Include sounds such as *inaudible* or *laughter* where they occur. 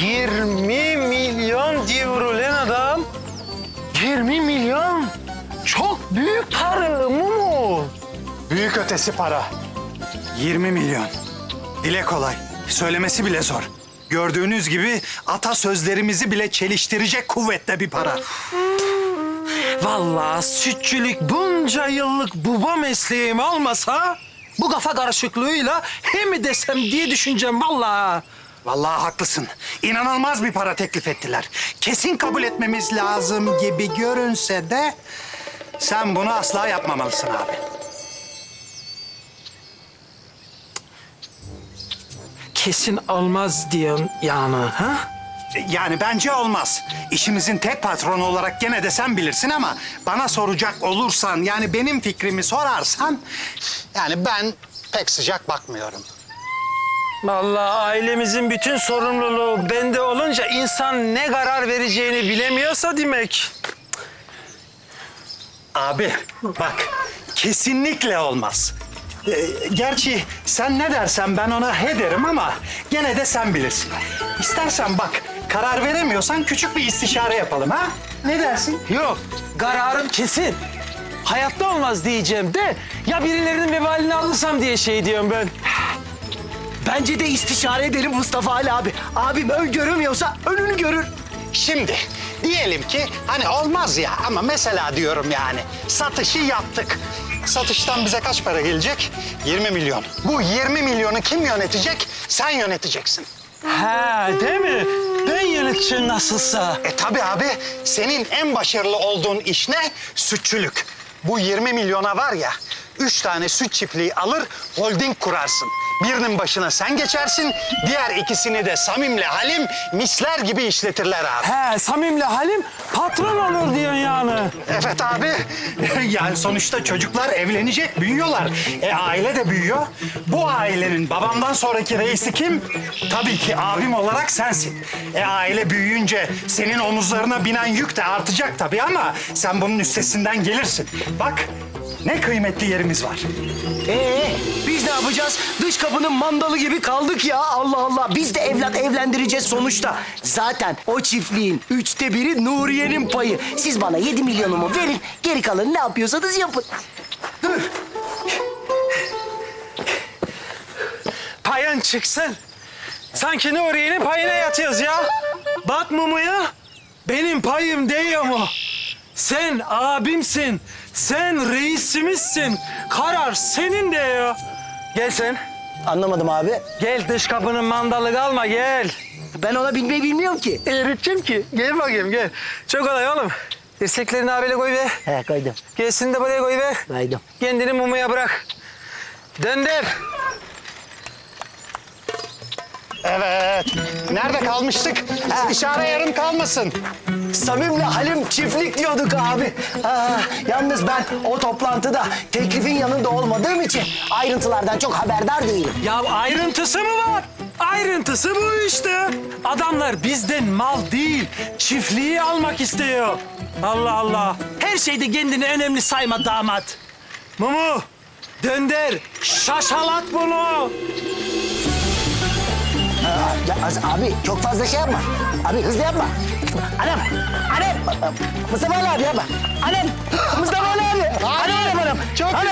20 milyon diyor lan adam. 20 milyon. Çok büyük para mu? Büyük ötesi para. 20 milyon. Dile kolay. Söylemesi bile zor. Gördüğünüz gibi atasözlerimizi bile çeliştirecek kuvvette bir para. Vallahi sütçülük bunca yıllık baba mesleğim olmasa bu kafa karışıklığıyla hem mi desem diye düşüneceğim vallahi. Vallahi haklısın. İnanılmaz bir para teklif ettiler. Kesin kabul etmemiz lazım gibi görünse de sen bunu asla yapmamalısın abi. Kesin olmaz diyorsun yani ha? Yani bence olmaz. İşimizin tek patronu olarak gene de sen bilirsin ama bana soracak olursan yani benim fikrimi sorarsan yani ben pek sıcak bakmıyorum. Vallahi ailemizin bütün sorumluluğu bende olunca insan ne karar vereceğini bilemiyorsa demek. Abi bak kesinlikle olmaz. Ee, gerçi sen ne dersen ben ona he derim ama gene de sen bilirsin. İstersen bak karar veremiyorsan küçük bir istişare yapalım ha? Ne dersin? Yok, kararım kesin. Hayatta olmaz diyeceğim de ya birilerinin vebalini alırsam diye şey diyorum ben. Bence de istişare edelim Mustafa Ali abi. Abim öngöremiyorsa önünü görür. Şimdi diyelim ki hani olmaz ya ama mesela diyorum yani satışı yaptık. Satıştan bize kaç para gelecek? 20 milyon. Bu 20 milyonu kim yönetecek? Sen yöneteceksin. Ha, değil mi? Ben yöneteceğim nasılsa. E tabii abi senin en başarılı olduğun iş ne? Sütçülük. Bu 20 milyona var ya üç tane süt çiftliği alır holding kurarsın. Birinin başına sen geçersin, diğer ikisini de Samim'le Halim misler gibi işletirler abi. He, Samim'le Halim patron olur diyorsun yani. Evet abi. *laughs* Yani sonuçta çocuklar evlenecek, büyüyorlar. E aile de büyüyor. Bu ailenin babamdan sonraki reisi kim? Tabii ki abim olarak sensin. E aile büyüyünce senin omuzlarına binen yük de artacak tabii ama sen bunun üstesinden gelirsin. Bak ne kıymetli yerimiz var. Ee, biz ne yapacağız? Dış kapının mandalı gibi kaldık ya. Allah Allah. Biz de evlat evlendireceğiz sonuçta. Zaten o çiftliğin üçte biri Nuriye'nin payı. Siz bana yedi milyonumu verin. Geri kalanı ne yapıyorsanız yapın. Payın çıksın. Sanki Nuriye'nin payına yatıyoruz ya. Bak Mumu'ya, benim payım değiyor mu? Sen abimsin, sen reisimizsin. Karar senin diyor. Gel sen, Anlamadım abi. gel dış kapının mandalı kalma gel. Ben ona binmeyi bilmiyorum ki. Eğriteceğim ki. Gel bakayım gel. Çok kolay oğlum. Dirseklerini abiyle koy ver. He koydum. Gelsin de buraya koy ver. Koydum. Kendini mumuya bırak. Döndür. Evet. Nerede kalmıştık? İşare yarım kalmasın. Samim'le Halim çiftlik diyorduk abi. Ha, yalnız ben o toplantıda teklifin yanında olmadığım için ayrıntılardan çok haberdar değilim. Ya ayrıntısı mı var? Ayrıntısı bu işte. Adamlar bizden mal değil, çiftliği almak istiyor. Allah Allah. Her şeyde kendini önemli sayma damat. Mumu, dönder, şaşalat bunu. Ya az- abi çok fazla şey yapma. Abi hızlı yapma. Anam, anam. Mustafa Ali abi yapma. Anam, Mustafa Ali abi. Anam, anam. Çok Anam. güzel ya.